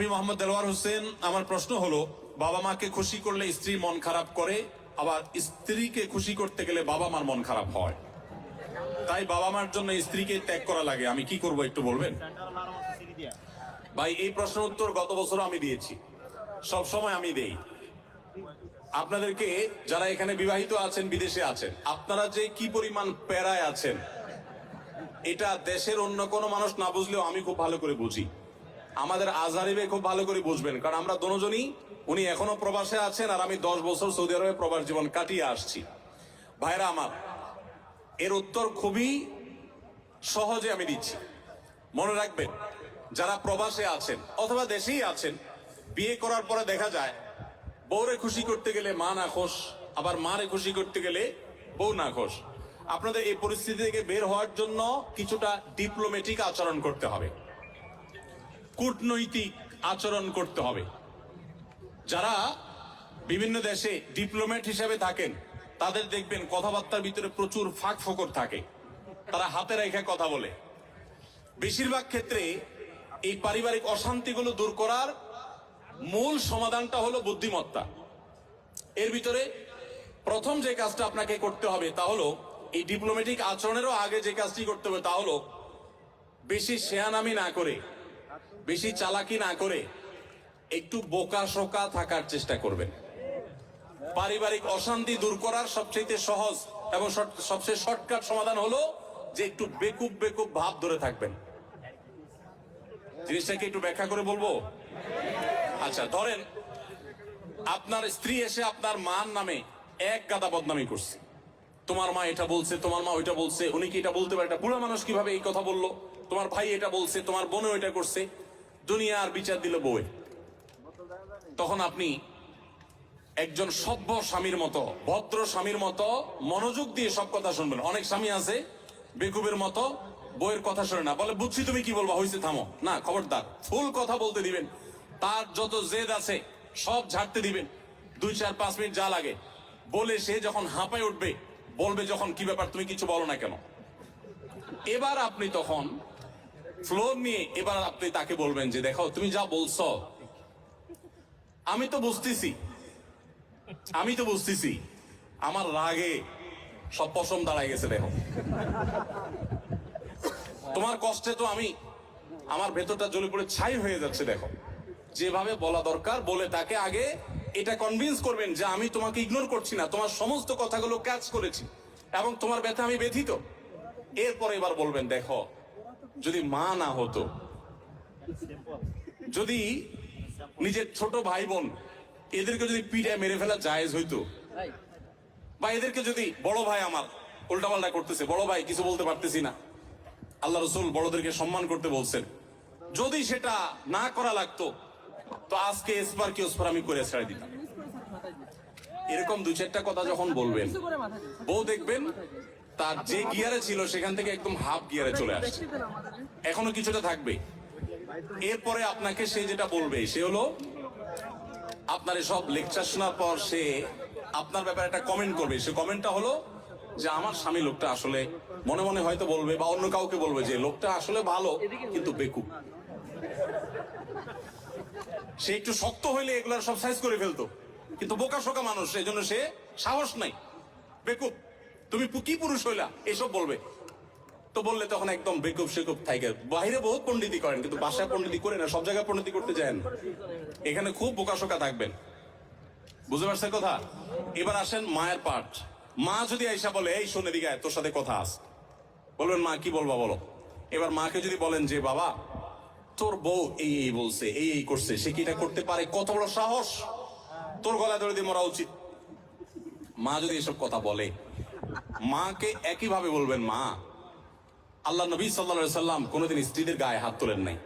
আমি মোহাম্মদ দেলোয়ার হোসেন। আমার প্রশ্ন হলো, বাবা মাকে খুশি করলে স্ত্রী মন খারাপ করে, আবার স্ত্রীকে খুশি করতে গেলে বাবা মার মন খারাপ হয়? তাই বাবা মার জন্য স্ত্রীকে ত্যাগ করা লাগে। আমি কি করব একটু বলবেন? ভাই, এই প্রশ্নের উত্তর গত বছর আমি দিয়েছি। সব সময় আমি দেই। আপনাদেরকে যারা এখানে বিবাহিত আছেন, বিদেশে আছেন, আপনারা যে কি পরিমাণ প্যারায় আছেন, এটা দেশের অন্য কোনো মানুষ না বুঝলেও আমি খুব ভালো করে বুঝি। আমাদের আজহারিবে খুব ভালো করে বুঝবেন, কারণ আমরা দুজনই, উনি এখনও প্রবাসে আছেন আর আমি দশ বছর সৌদি আরবে প্রবাস জীবন কাটিয়ে আসছি। ভাইরা আমার, এর উত্তর খুবই সহজে আমি দিচ্ছি। মনে রাখবেন, যারা প্রবাসে আছেন অথবা দেশেই আছেন, বিয়ে করার পরে দেখা যায়, বউরে খুশি করতে গেলে মা না খোশ, আবার মারে খুশি করতে গেলে বউ না খোশ। আপনাদের এই পরিস্থিতি থেকে বের হওয়ার জন্য কিছুটা ডিপ্লোমেটিক আচরণ করতে হবে। কূটনৈতিক আচরণ করতে হবে। যারা বিভিন্ন দেশে ডিপ্লোম্যাট হিসেবে থাকেন, তাদের দেখবেন কথাবার্তার ভিতরে প্রচুর ফাঁক ফোকর থাকে। তারা হাতে রেখে কথা বলে। বেশিরভাগ ক্ষেত্রে এই পারিবারিক অশান্তিগুলো দূর করার মূল সমাধানটা হলো বুদ্ধিমত্তা। এর ভিতরে প্রথম যে কাজটা আপনাকে করতে হবে তা হলো, এই ডিপ্লোম্যাটিক আচরণেরও আগে যে কাজটি করতে হবে তা হলো, বেশি শেয়ানামি না করে বেশি চালাকি না করে একটু বোকা শোকা থাকার চেষ্টা করবেন। পারিবারিক অশান্তি দূর করার সবচেয়ে সহজ এবং সবচেয়ে শর্টকাট সমাধান হলো যে একটু বেকুব বেকুব ভাব ধরে থাকবেন। জিনিসটাকে একটু ব্যাখ্যা করে বলব? আচ্ছা ধরেন আপনার স্ত্রী এসে আপনার মার নামে এক গাদা বদনামি করছে। তোমার মা এটা বলছে, তোমার মা ওইটা বলছে, উনি কি এটা বলতে পারে? এটা বুড়া মানুষ কীভাবে এই কথা বলল? তোমার ভাই এটা বলছে, তোমার বোনও এটা করছে। দুনিয়া আর বিচার দিল বউয়ে। তখন আপনি একজন সভ্য স্বামীর মতো, ভদ্র স্বামীর মতো মনোযোগ দিয়ে সব কথা শুনবেন। অনেক স্বামী আছে, বেকুবের মতো বইয়ের কথা শোনে না। বলে, বুঝছি তুমি কি বলবা? হয়েছে থামো। না, খবরদার, ফুল কথা বলতে দিবেন। তার যত জেদ আছে, সব ঝাড়তে দিবেন। দুই, চার, পাঁচ মিনিট যা লাগে। বলে সে যখন হাঁপায় উঠবে, বলবে যখন, কি ব্যাপার? তুমি কিছু বলো না কেন? এবার আপনি তখন ফ্লোর নিয়ে এবার আপনি তাকে বলবেন যে, দেখো, তুমি যা বলছো, আমি তো বুঝতেছি। আমি তো বুঝতেছি। আমার রাগে সব পশম দাঁড়ায় গেছে, দেখো। তোমার কষ্টে তো আমি, আমার ভেতরটা জ্বলে পড়ে ছাই হয়ে যাচ্ছে, দেখো। যেভাবে বলা দরকার, বলে তাকে আগে এটা কনভিন্স করবেন যে, আমি তোমাকে ইগনোর করছি না। তোমার সমস্ত কথাগুলো ক্যাচ করেছি এবং তোমার ব্যথা আমি ব্যথিত। এরপরে এবার বলবেন, দেখো যদি মা না হতো, যদি নিজের ছোট ভাই বোন এদেরকে যদি পিঠে মেরে ফেলা জায়েজ হইতো, বা এদেরকে যদি বড় ভাই আমার উল্টাপাল্টা করতেছে, বড় ভাই কিছু বলতে পারতেছি না, আল্লাহ রসুল বড়দেরকে সম্মান করতে বলছেন। যদি সেটা না করা লাগতো, তো আজকে এসপার কি ওসপার আমি করে ছেড়ে দিতাম। এরকম দু চারটা কথা যখন বলবেন, বউ দেখবেন তার যে গিয়ারে ছিল সেখান থেকে একদম হাফ গিয়ারে চলে আসছে। এখনও কিছুটা থাকবে। এরপরে আপনাকে সে যেটা বলবে সে হলো আপনার সব লেকচার শোনার পর সে আপনার ব্যাপারে একটা কমেন্ট করবে। সে কমেন্টটা হলো যে আমার স্বামী লোকটা আসলে মনে মনে হয়তো বলবে বা অন্য কাউকে বলবে যে লোকটা আসলে ভালো কিন্তু বেকুব। সে একটু শক্ত হইলে এগুলার সব সাইজ করে ফেলতো। কিন্তু বোকা শোকা মানুষ এই জন্য সে সাহস নাই। বেকুব। তুমি কি পুরুষ হইলা? এসব বলবে। তো বললে তখন একদম বেকুব সেকুব থাকে। বাইরে বহুত পণ্ডিতি করেন, কিন্তু বাসায় পণ্ডিতি করে না, সব জায়গায় পণ্ডিতি করতে যায় এখানে খুব বোকাশোকা থাকবেন। বুঝতে পারছেন কথা? এবার আসেন মায়ের পাঠ। মা যদি আইসা বলে, এই শোনে দিকে তোর সাথে কথা আস বলবেন, মা, কি বলবা বলো? এবার মাকে যদি বলেন যে, বাবা, তোর বউ এই এই বলছে, এই এই করছে, সে কি এটা করতে পারে? কত বড় সাহস! তোর গলায় ধরে দিয়ে মরা উচিত। মা যদি এসব কথা বলে মাকে একইভাবে বলবেন, মা, আল্লাহ নবী সাল্লা সাল্লাম কোনোদিন স্ত্রীদের গায়ে হাত তোলেন নাই।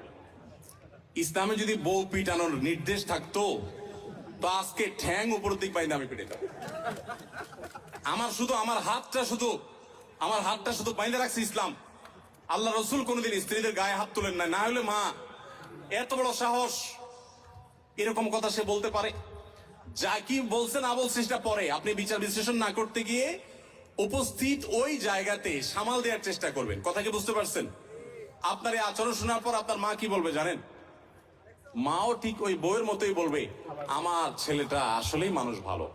ইসলামে যদি বউ পিটানোর নির্দেশ থাকতো, তো আজকে ঠ্যাং উপর দিক আমি আমার শুধু আমার হাতটা শুধু, আমার হাতটা শুধু রাখছে ইসলাম। আল্লাহ রসুল কোনোদিন স্ত্রীদের গায়ে হাত তোলেন না না হলে মা, এত বড় সাহস, এরকম কথা সে বলতে পারে? যা কি বলছে না বলছে সেটা পরে। আপনি বিচার বিশ্লেষণ না করতে গিয়ে উপস্থিত ওই জায়গাতে সামাল দেওয়ার চেষ্টা করবেন। কথা কি বুঝতে পারছেন? আপনার এই আচরণ শোনার পর আপনার মা কি বলবে জানেন? মাও ঠিক ওই বউয়ের মতোই বলবে, আমার ছেলেটা আসলেই মানুষ ভালো।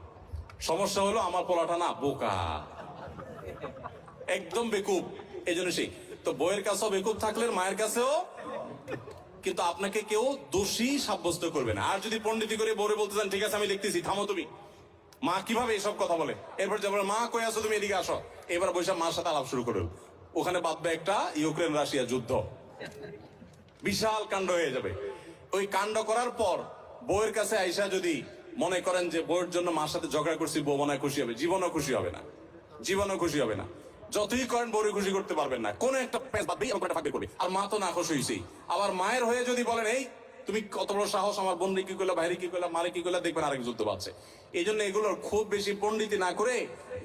সমস্যা হলো আমার পোলাটা না বোকা। একদম বেকুব। এই জন্য সেই তো বইয়ের কাছেও বেকুব থাকলে মায়ের কাছেও, কিন্তু আপনাকে কেউ দোষী সাব্যস্ত করবে না। আর যদি পণ্ডিতি করে বউরে বলতে চান, ঠিক আছে, আমি দেখতেছি, থামো তুমি। মা কীভাবে এইসব কথা বলে? এরপর যেমন মা, কই আছো তুমি? এদিকে আসো। এবার বৈশাখ মার সাথে আলাপ শুরু করল। ওখানে বাঁধবে একটা ইউক্রেন রাশিয়া যুদ্ধ। বিশাল কাণ্ড হয়ে যাবে। ওই কাণ্ড করার পর বউয়ের কাছে আইসা যদি মনে করেন যে বউয়ের জন্য মার সাথে ঝগড়া করছি, বউ মনে খুশি হবে। জীবনও খুশি হবে না। জীবনও খুশি হবে না। যতই করেন, বউরে খুশি করতে পারবেন না। কোন একটা আর মা তো না খুশি হয়েছেই আবার মায়ের হয়ে যদি বলেন, এই তুমি কত বড় সাহস, আমার বন্ধু কি করলা বাইরে কি করলা মারে কি করলা, দেখবেন আরেক যুদ্ধ পাচ্ছে এই জন্য এগুলোর খুব বেশি পণ্ডিতি না করে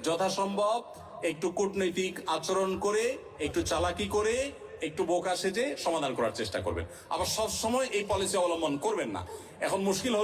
যথাসম্ভব একটু কূটনৈতিক আচরণ করে, একটু চালাকি করে, একটু বোকা সেজে সমাধান করার চেষ্টা করবেন। আবার সবসময় এই পলিসি অবলম্বন করবেন না। এখন মুশকিল